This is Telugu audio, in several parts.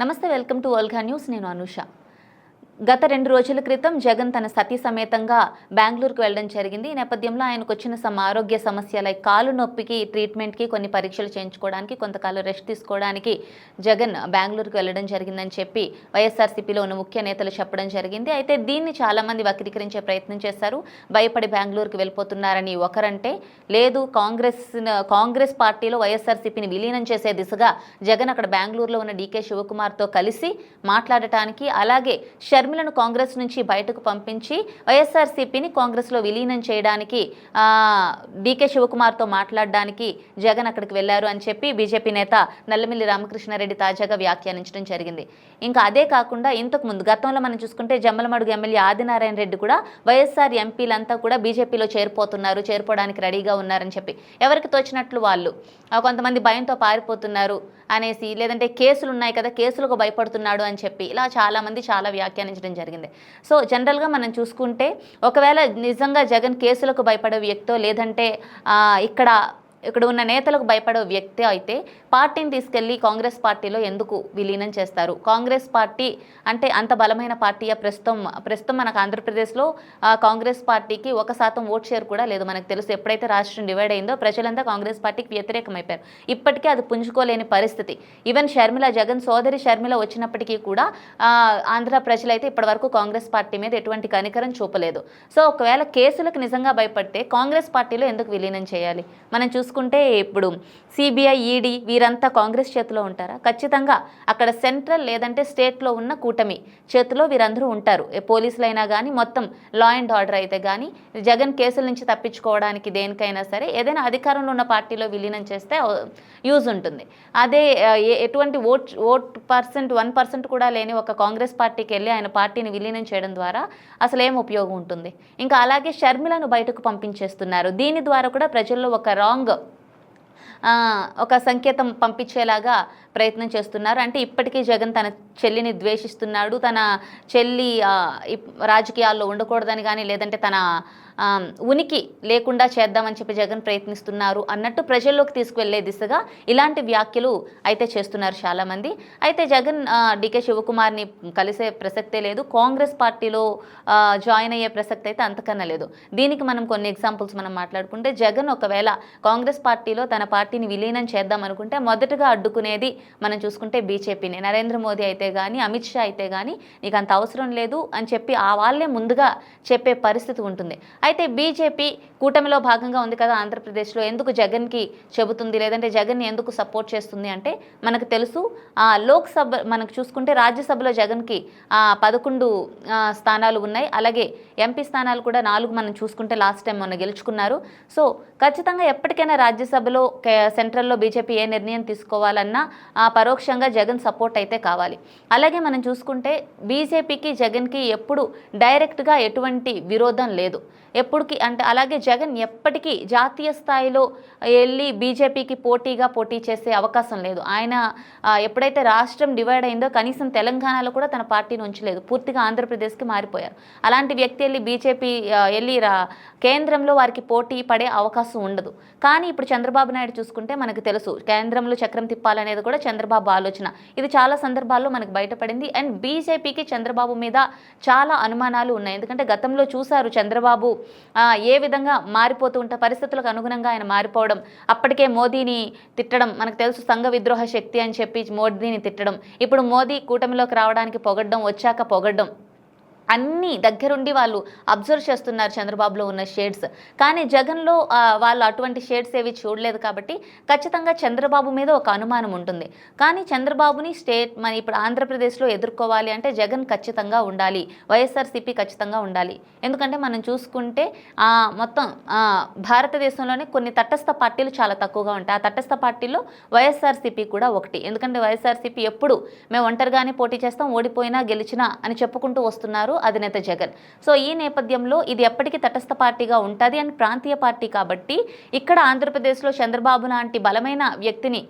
నమస్తే వెల్కమ్ టు ఓల్గా న్యూస్. నేను అనుష. గత రెండు రోజుల క్రితం జగన్ తన సతీ సమేతంగా బెంగళూరుకు వెళ్ళడం జరిగింది. ఈ నేపథ్యంలో ఆయనకు వచ్చిన సమ ఆరోగ్య సమస్య లైక్ కాలు నొప్పికి ట్రీట్మెంట్కి కొన్ని పరీక్షలు చేయించుకోవడానికి కొంతకాలం రెస్ట్ తీసుకోవడానికి జగన్ బెంగళూరుకు వెళ్ళడం జరిగిందని చెప్పి వైఎస్ఆర్సీపీలో ఉన్న ముఖ్య నేతలు చెప్పడం జరిగింది. అయితే దీన్ని చాలామంది వక్రీకరించే ప్రయత్నం చేశారు. భయపడి బెంగళూరుకు వెళ్ళిపోతున్నారని ఒకరంటే లేదు కాంగ్రెస్ కాంగ్రెస్ పార్టీలో వైఎస్ఆర్సీపీని విలీనం చేసే దిశగా జగన్ అక్కడ బెంగళూరులో ఉన్న డీకే శివకుమార్తో కలిసి మాట్లాడటానికి అలాగే షర్మిలను కాంగ్రెస్ నుంచి బయటకు పంపించి వైఎస్ఆర్సీపీని కాంగ్రెస్లో విలీనం చేయడానికి డీకే శివకుమార్తో మాట్లాడడానికి జగన్ అక్కడికి వెళ్ళారు అని చెప్పి బీజేపీ నేత నల్లమిల్లి రామకృష్ణారెడ్డి తాజాగా వ్యాఖ్యానించడం జరిగింది. ఇంకా అదే కాకుండా ఇంతకు ముందు గతంలో మనం చూసుకుంటే జమ్మలమడుగు ఎమ్మెల్యే ఆదినారాయణ రెడ్డి కూడా వైఎస్ఆర్ ఎంపీలంతా కూడా బీజేపీలో చేరిపోతున్నారు చేరిపోవడానికి రెడీగా ఉన్నారని చెప్పి. ఎవరికి తోచినట్లు వాళ్ళు? కొంతమంది భయంతో పారిపోతున్నారు. అనేసి లేదంటే కేసులు ఉన్నాయి కదా కేసులకు భయపడుతున్నాడు అని చెప్పి ఇలా చాలామంది చాలా వ్యాఖ్యానించడం జరిగింది. సో జనరల్గా మనం చూసుకుంటే ఒకవేళ నిజంగా జగన్ కేసులకు భయపడే వ్యక్తో లేదంటే ఇక్కడ ఇక్కడ ఉన్న నేతలకు భయపడే వ్యక్తి అయితే పార్టీని తీసుకెళ్ళి కాంగ్రెస్ పార్టీలో ఎందుకు విలీనం చేస్తారు? కాంగ్రెస్ పార్టీ అంటే అంత బలమైన పార్టీయా ప్రస్తుతం ప్రస్తుతం మనకు ఆంధ్రప్రదేశ్లో కాంగ్రెస్ పార్టీకి ఒక శాతం ఓట్ షేర్ కూడా లేదు మనకు తెలుసు. ఎప్పుడైతే రాష్ట్రం డివైడ్ అయిందో ప్రజలంతా కాంగ్రెస్ పార్టీకి వ్యతిరేకమైపోయారు. ఇప్పటికీ అది పుంజుకోలేని పరిస్థితి. ఈవెన్ షర్మిల జగన్ సోదరి షర్మిల వచ్చినప్పటికీ కూడా ఆంధ్ర ప్రజలైతే ఇప్పటివరకు కాంగ్రెస్ పార్టీ మీద ఎటువంటి కనికరం చూపలేదు. సో ఒకవేళ కేసులకు నిజంగా భయపడితే కాంగ్రెస్ పార్టీలో ఎందుకు విలీనం చేయాలి? మనం చూసుకుంటే ఇప్పుడు సిబిఐ ఈడీ వీరంతా కాంగ్రెస్ చేతిలో ఉంటారా? ఖచ్చితంగా అక్కడ సెంట్రల్ లేదంటే స్టేట్లో ఉన్న కూటమి చేతిలో వీరందరూ ఉంటారు. పోలీసులు పోలీసులైనా కానీ మొత్తం లా అండ్ ఆర్డర్ అయితే కానీ జగన్ కేసుల నుంచి తప్పించుకోవడానికి దేనికైనా సరే ఏదైనా అధికారంలో ఉన్న పార్టీలో విలీనం చేస్తే యూజ్ ఉంటుంది. అదే ఎటువంటి vote vote percent one percent కూడా లేని ఒక కాంగ్రెస్ పార్టీకి వెళ్ళి ఆయన పార్టీని విలీనం చేయడం ద్వారా అసలు ఏం ఉపయోగం ఉంటుంది? ఇంకా అలాగే షర్మిలను బయటకు పంపించేస్తున్నారు. దీని ద్వారా కూడా ప్రజల్లో ఒక రాంగ్ ఒక సంకేతం పంపించేలాగా ప్రయత్నం చేస్తున్నారు. అంటే ఇప్పటికీ జగన్ తన చెల్లిని ద్వేషిస్తున్నాడు. తన చెల్లి రాజకీయాల్లో ఉండకూడదని కానీ లేదంటే తన ఉనికి లేకుండా చేద్దామని చెప్పి జగన్ ప్రయత్నిస్తున్నారు అన్నట్టు ప్రజల్లోకి తీసుకువెళ్ళే దిశగా ఇలాంటి వ్యాఖ్యలు అయితే చేస్తున్నారు చాలామంది. అయితే జగన్ డికే శివకుమార్ని కలిసే ప్రసక్తే లేదు. కాంగ్రెస్ పార్టీలో జాయిన్ అయ్యే ప్రసక్తి అయితే అంతకన్నా లేదు. దీనికి మనం కొన్ని ఎగ్జాంపుల్స్ మనం మాట్లాడుకుంటే జగన్ ఒకవేళ కాంగ్రెస్ పార్టీలో తన పార్టీ పార్టీని విలీనం చేద్దాం అనుకుంటే మొదటగా అడ్డుకునేది మనం చూసుకుంటే బీజేపీని. నరేంద్ర మోదీ అయితే కానీ అమిత్ షా అయితే కానీ నీకు అంత అవసరం లేదు అని చెప్పి ఆ వాళ్ళే ముందుగా చెప్పే పరిస్థితి ఉంటుంది. అయితే బీజేపీ కూటమిలో భాగంగా ఉంది కదా ఆంధ్రప్రదేశ్లో. ఎందుకు జగన్కి చెబుతుంది? లేదంటే జగన్ ఎందుకు సపోర్ట్ చేస్తుంది అంటే మనకు తెలుసు. ఆ, లోక్సభ మనకు చూసుకుంటే రాజ్యసభలో జగన్కి పదకొండు స్థానాలు ఉన్నాయి. అలాగే ఎంపీ స్థానాలు కూడా నాలుగు మనం చూసుకుంటే లాస్ట్ టైం మొన్న గెలుచుకున్నారు. సో ఖచ్చితంగా ఎప్పటికైనా రాజ్యసభలో కే- సెంట్రల్లో బీజేపీ ఏ నిర్ణయం తీసుకోవాలన్నా ఆ, పరోక్షంగా జగన్ సపోర్ట్ అయితే కావాలి. అలాగే మనం చూసుకుంటే బీజేపీకి జగన్కి ఎప్పుడు డైరెక్ట్గా ఎటువంటి విరోధం లేదు. ఎప్పటికి అంటే అలాగే జగన్ ఎప్పటికీ జాతీయ స్థాయిలో వెళ్ళి బీజేపీకి పోటీగా పోటీ చేసే అవకాశం లేదు. ఆయన ఎప్పుడైతే రాష్ట్రం డివైడ్ అయిందో కనీసం తెలంగాణలో కూడా తన పార్టీని ఉంచలేదు పూర్తిగా ఆంధ్రప్రదేశ్కి మారిపోయారు. అలాంటి వ్యక్తి వెళ్ళి బీజేపీ వెళ్ళి రా కేంద్రంలో వారికి పోటీ పడే అవకాశం ఉండదు. కానీ ఇప్పుడు చంద్రబాబు నాయుడు చూసుకుంటే మనకు తెలుసు. కేంద్రంలో చక్రం తిప్పాలనేది కూడా చంద్రబాబు ఆలోచన. ఇది చాలా సందర్భాల్లో మనకు బయటపడింది. అండ్ బీజేపీకి చంద్రబాబు మీద చాలా అనుమానాలు ఉన్నాయి. ఎందుకంటే గతంలో చూశారు చంద్రబాబు ఏ విధంగా మారిపోతూ ఉంటే పరిస్థితులకు అనుగుణంగా ఆయన మారిపోవడం. అప్పటికే మోదీని తిట్టడం మనకు తెలుసు సంఘ విద్రోహ శక్తి అని చెప్పి మోదీని తిట్టడం. ఇప్పుడు మోదీ కూటమిలోకి రావడానికి పొగడ్డం వచ్చాక పొగడ్డం. అన్నీ దగ్గరుండి వాళ్ళు అబ్జర్వ్ చేస్తున్నారు చంద్రబాబులో ఉన్న షేడ్స్. కానీ జగన్లో వాళ్ళు అటువంటి షేడ్స్ ఏవి చూడలేదు కాబట్టి ఖచ్చితంగా చంద్రబాబు మీద ఒక అనుమానం ఉంటుంది. కానీ చంద్రబాబుని స్టేట్ మన ఇప్పుడు ఆంధ్రప్రదేశ్లో ఎదుర్కోవాలి అంటే జగన్ ఖచ్చితంగా ఉండాలి. వైఎస్ఆర్సీపీ ఖచ్చితంగా ఉండాలి. ఎందుకంటే మనం చూసుకుంటే మొత్తం భారతదేశంలోనే కొన్ని తటస్థ పార్టీలు చాలా తక్కువగా ఉంటాయి. ఆ తటస్థ పార్టీలో వైఎస్ఆర్సీపీ కూడా ఒకటి. ఎందుకంటే వైఎస్ఆర్సీపీ ఎప్పుడు మేము ఒంటరిగానే పోటీ చేస్తాం ఓడిపోయినా గెలిచినా అని చెప్పుకుంటూ వస్తున్నారు. అధినేత జగన్. సో ఈ నేపథ్యంలో ఇది ఎప్పటికీ తటస్థ పార్టీగా ఉంటుంది అని ప్రాంతీయ పార్టీ కాబట్టి ఇక్కడ ఆంధ్రప్రదేశ్లో చంద్రబాబు లాంటి బలమైన వ్యక్తిని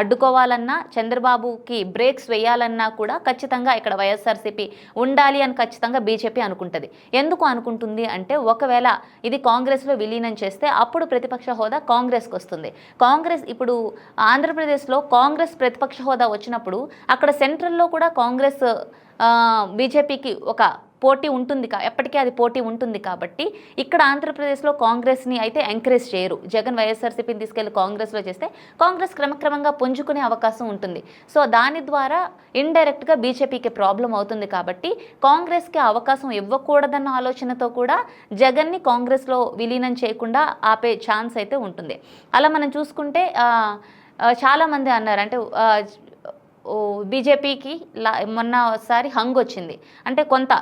అడ్డుకోవాలన్నా చంద్రబాబుకి బ్రేక్స్ వేయాలన్నా కూడా ఖచ్చితంగా ఇక్కడ వైఎస్ఆర్సీపీ ఉండాలి అని ఖచ్చితంగా బీజేపీ అనుకుంటుంది. ఎందుకు అనుకుంటుంది అంటే ఒకవేళ ఇది కాంగ్రెస్లో విలీనం చేస్తే అప్పుడు ప్రతిపక్ష హోదా కాంగ్రెస్కి వస్తుంది. కాంగ్రెస్ ఇప్పుడు ఆంధ్రప్రదేశ్లో కాంగ్రెస్ ప్రతిపక్ష హోదా వచ్చినప్పుడు అక్కడ సెంట్రల్లో కూడా కాంగ్రెస్ బీజేపీకి ఒక పోటీ ఉంటుంది కా ఎప్పటికీ అది పోటీ ఉంటుంది కాబట్టి ఇక్కడ ఆంధ్రప్రదేశ్లో కాంగ్రెస్ని అయితే ఎంకరేజ్ చేయరు. జగన్ వైఎస్ఆర్సీపీని తీసుకెళ్ళి కాంగ్రెస్లో చేస్తే కాంగ్రెస్ క్రమక్రమంగా పుంజుకునే అవకాశం ఉంటుంది. సో దాని ద్వారా ఇండైరెక్ట్గా బీజేపీకి ప్రాబ్లం అవుతుంది కాబట్టి కాంగ్రెస్కి అవకాశం ఇవ్వకూడదన్న ఆలోచనతో కూడా జగన్ని కాంగ్రెస్లో విలీనం చేయకుండా ఆపే ఛాన్స్ అయితే ఉంటుంది. అలా మనం చూసుకుంటే చాలామంది అన్నారు అంటే బీజేపీకి లా మొన్నసారి హంగ్ వచ్చింది. అంటే కొంత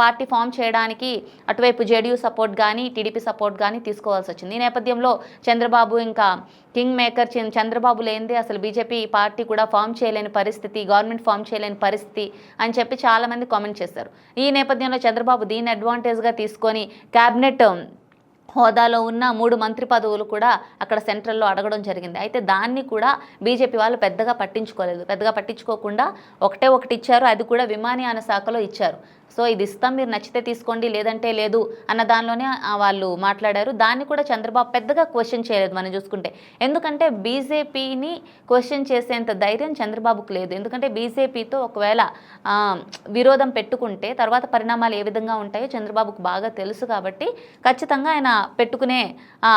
పార్టీ ఫామ్ చేయడానికి అటువైపు జేడీయూ సపోర్ట్ కానీ టీడీపీ సపోర్ట్ కానీ తీసుకోవాల్సి వచ్చింది. ఈ నేపథ్యంలో చంద్రబాబు ఇంకా కింగ్ మేకర్ చంద్రబాబు లేనిదే అసలు బీజేపీ పార్టీ కూడా ఫామ్ చేయలేని పరిస్థితి గవర్నమెంట్ ఫామ్ చేయలేని పరిస్థితి అని చెప్పి చాలామంది కామెంట్ చేశారు. ఈ నేపథ్యంలో చంద్రబాబు దీన్ని అడ్వాంటేజ్గా తీసుకొని క్యాబినెట్ హోదాలో ఉన్న మూడు మంత్రి పదవులు కూడా అక్కడ సెంట్రల్లో అడగడం జరిగింది. అయితే దాన్ని కూడా బీజేపీ వాళ్ళు పెద్దగా పట్టించుకోలేదు. పెద్దగా పట్టించుకోకుండా ఒకటే ఒకటి ఇచ్చారు. అది కూడా విమానయాన శాఖలో ఇచ్చారు. సో ఇది ఇస్తాం మీరు నచ్చితే తీసుకోండి లేదంటే లేదు అన్న దానిలోనే వాళ్ళు మాట్లాడారు. దాన్ని కూడా చంద్రబాబు పెద్దగా క్వశ్చన్ చేయలేదు మనం చూసుకుంటే. ఎందుకంటే బీజేపీని క్వశ్చన్ చేసేంత ధైర్యం చంద్రబాబుకు లేదు. ఎందుకంటే బీజేపీతో ఒకవేళ విరోధం పెట్టుకుంటే తర్వాత పరిణామాలు ఏ విధంగా ఉంటాయో చంద్రబాబుకు బాగా తెలుసు కాబట్టి ఖచ్చితంగా ఆయన పెట్టుకునే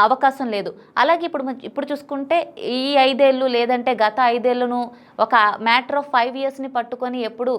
అవకాశం లేదు. అలాగే ఇప్పుడు ఇప్పుడు చూసుకుంటే ఈ ఐదేళ్ళు లేదంటే గత ఐదేళ్ళను ఒక మ్యాటర్ ఆఫ్ ఫైవ్ ఇయర్స్ని పట్టుకొని ఎప్పుడు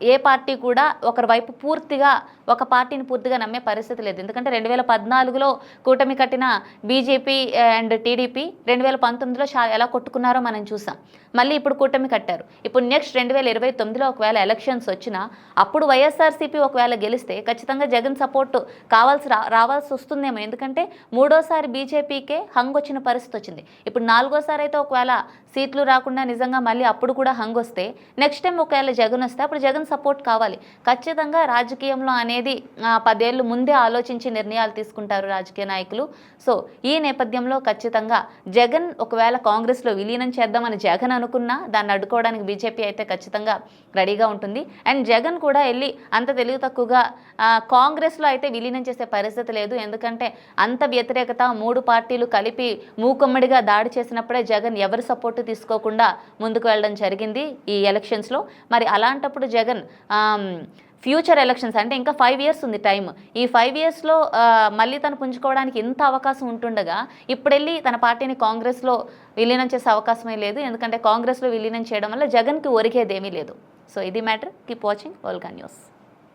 ఏ పార్టీ కూడా ఒకరి వైపు పూర్తిగా ఒక పార్టీని పూర్తిగా నమ్మే పరిస్థితి లేదు. ఎందుకంటే రెండు వేల పద్నాలుగులో కూటమి కట్టిన బీజేపీ అండ్ టీడీపీ రెండు వేల పంతొమ్మిదిలో చా ఎలా కొట్టుకున్నారో మనం చూసాం. మళ్ళీ ఇప్పుడు కూటమి కట్టారు. ఇప్పుడు నెక్స్ట్ రెండు వేల ఇరవై తొమ్మిదిలో ఒకవేళ ఎలక్షన్స్ వచ్చినా అప్పుడు వైఎస్ఆర్సీపీ ఒకవేళ గెలిస్తే ఖచ్చితంగా జగన్ సపోర్ట్ కావాల్సి రా రావాల్సి వస్తుందేమో. ఎందుకంటే మూడోసారి బీజేపీకే హంగ్ వచ్చిన పరిస్థితి వచ్చింది. ఇప్పుడు నాలుగోసారి అయితే ఒకవేళ సీట్లు రాకుండా నిజంగా మళ్ళీ అప్పుడు కూడా హంగ్ వస్తే నెక్స్ట్ టైం ఒకవేళ జగన్ వస్తే అప్పుడు జగన్ సపోర్ట్ కావాలి. ఖచ్చితంగా రాజకీయంలో అనేది పదేళ్ళు ముందే ఆలోచించి నిర్ణయాలు తీసుకుంటారు రాజకీయ నాయకులు. సో ఈ నేపథ్యంలో ఖచ్చితంగా జగన్ ఒకవేళ కాంగ్రెస్లో విలీనం చేద్దామని జగన్ అనుకున్నా దాన్ని అడ్డుకోవడానికి బీజేపీ అయితే ఖచ్చితంగా రెడీగా ఉంటుంది. అండ్ జగన్ కూడా వెళ్ళి అంత తెలివి తక్కువగా కాంగ్రెస్లో అయితే విలీనం చేసే పరిస్థితి లేదు. ఎందుకంటే అంత వ్యతిరేకత మూడు పార్టీలు కలిపి మూకుమ్మడిగా దాడి చేసినప్పుడే జగన్ ఎవరి సపోర్టు తీసుకోకుండా ముందుకు వెళ్ళడం జరిగింది ఈ ఎలక్షన్స్లో. మరి అలాంటప్పుడు జగన్ ఆమ్, ఫ్యూచర్ ఎలక్షన్స్ అంటే ఇంకా ఫైవ్ ఇయర్స్ ఉంది టైం ఈ ఫైవ్ ఇయర్స్లో మళ్ళీ తను పుంజుకోవడానికి ఎంత అవకాశం ఉంటుండగా ఇప్పుడెళ్ళి తన పార్టీని కాంగ్రెస్లో విలీనం చేసే అవకాశమే లేదు. ఎందుకంటే కాంగ్రెస్లో విలీనం చేయడం వల్ల జగన్కి ఒరిగేదేమీ లేదు. సో ఇది మ్యాటర్ కీప్ వాచింగ్ వల్గా న్యూస్